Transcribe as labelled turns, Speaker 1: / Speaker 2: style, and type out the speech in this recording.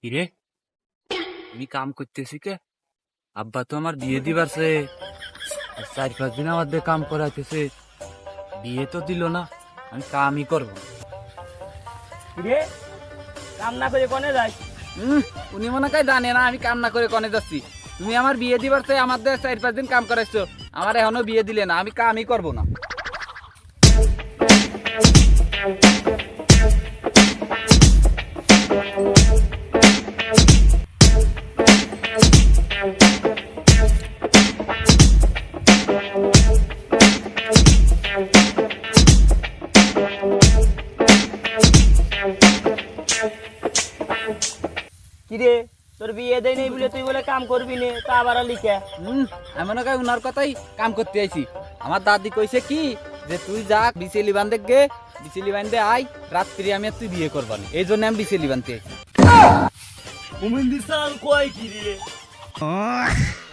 Speaker 1: কিরে? আমি কাম করতেছি কে? আব্বা তো আমার বিয়ে দিবারছে আর চার পাঁচ দিন আমার দিয়ে কাম করাইতেছে। বিয়ে তো দিল না আমি কামই করব না।
Speaker 2: রে কাম না করে কোনে যাই
Speaker 1: উনি মনে হয় জানে না আমি কাম না করে কনে যাচ্ছি। তুমি আমার বিয়ে দিবার চাই আমার দিয়ে চার পাঁচ দিন কাম করাইছো আমার এখনও বিয়ে দিলে না আমি কামই করব না।
Speaker 2: কি রে তোর বিয়ে দেয় নেই বলে তুই বলে কাম করবি নে তা আবার লিখে।
Speaker 1: হুম আমি মনে করি উনার কথাই কাম করতে আইছি। আমার দাদি কইছে কি যে তুই যা বিচেলি বান্ধে গে বিচেলি বান্ধে আই রাত্রি আমি তুই বিয়ে করবানি এই জন্য আমি বিচেলি বান্ধতে আইছি।
Speaker 2: কয় কি রে うん